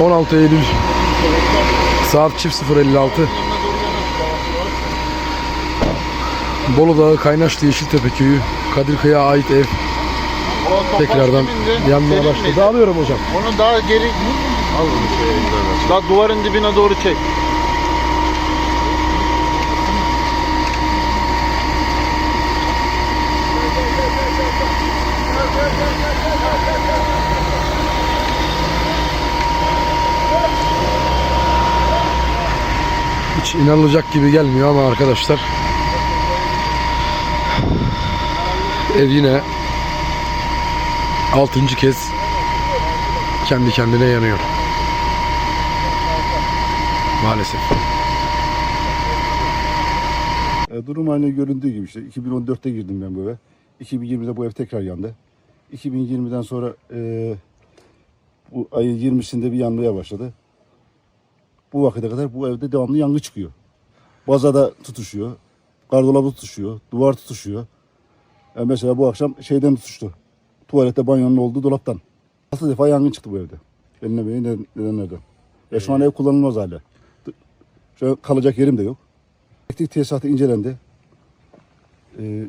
16 Eylül saat çift 056 Bolu Dağı Kaynaşlı Yeşiltepe Köyü Kadirkaya ait ev tekrardan yanmaya başladı. Alıyorum hocam. Onu daha geri al. Daha duvarın dibine doğru çek. Hiç inanılacak gibi gelmiyor ama arkadaşlar ev yine altıncı kez kendi kendine yanıyor. Maalesef. E, durum aynı göründüğü gibi işte 2014'te girdim ben bu eve. 2020'de bu ev tekrar yandı. 2020'den sonra e, bu ayın 20'sinde bir yanmaya başladı. Bu vakite kadar bu evde devamlı yangın çıkıyor. Bazada tutuşuyor, gardolabı tutuşuyor, duvar tutuşuyor. E, mesela bu akşam şeyden tutuştu. Tuvalette banyonun olduğu dolaptan. 6 defa yangın çıktı bu evde. Belli neden, nedenlerden. Ya şu an ev kullanılmaz hale. Şu an kalacak yerim de yok. Elektrik tesisatı incelendi. Ee,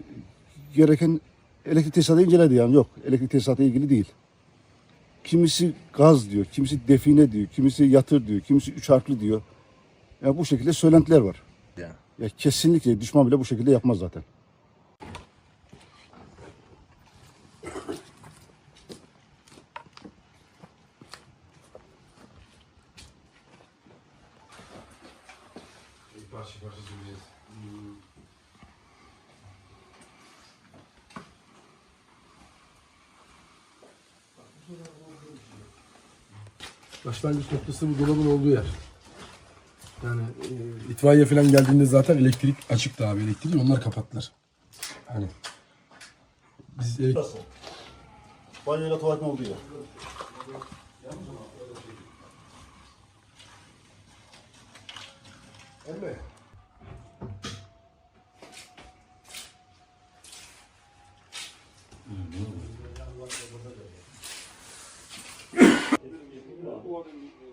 gereken elektrik tesisatı inceledi yani yok. Elektrik tesisatı ilgili değil. Kimisi gaz diyor, kimisi define diyor, kimisi yatır diyor, kimisi üç harfli diyor. Ya bu şekilde söylentiler var. Ya. Ya kesinlikle düşman bile bu şekilde yapmaz zaten. Başlangıç noktası bu dolabın olduğu yer. Yani e, itfaiye falan geldiğinde zaten elektrik açıktı abi elektriği onlar kapattılar. Hani biz elektrik... Banyoyla tuvaletin olduğu yer.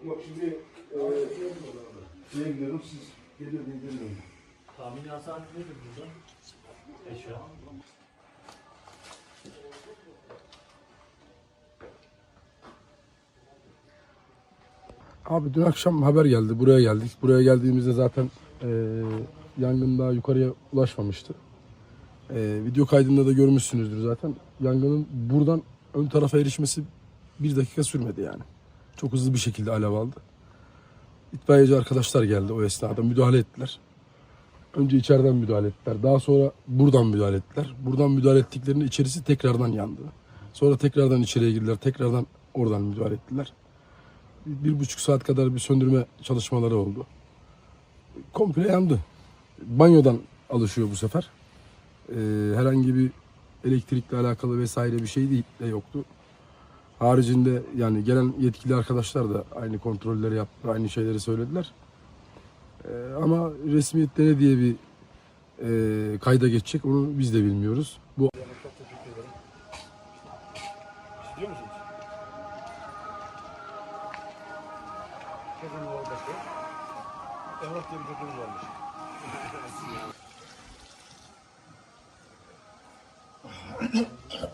Yok şimdi e, şeye gidiyorum siz geliyor diye geliyorum. Tahmini hasar nedir burada? Eşya. Abi dün akşam haber geldi. Buraya geldik. Buraya geldiğimizde zaten e, yangın daha yukarıya ulaşmamıştı. E, video kaydında da görmüşsünüzdür zaten. Yangının buradan ön tarafa erişmesi bir dakika sürmedi yani. Çok hızlı bir şekilde alev aldı. İtfaiyeci arkadaşlar geldi o esnada müdahale ettiler. Önce içeriden müdahale ettiler. Daha sonra buradan müdahale ettiler. Buradan müdahale ettiklerinde içerisi tekrardan yandı. Sonra tekrardan içeriye girdiler. Tekrardan oradan müdahale ettiler bir, buçuk saat kadar bir söndürme çalışmaları oldu. Komple yandı. Banyodan alışıyor bu sefer. Ee, herhangi bir elektrikle alakalı vesaire bir şey de yoktu. Haricinde yani gelen yetkili arkadaşlar da aynı kontrolleri yaptı, aynı şeyleri söylediler. Ee, ama resmiyette ne diye bir e, kayda geçecek onu biz de bilmiyoruz. Bu oradaki. Diye bir çocuğumuz varmış.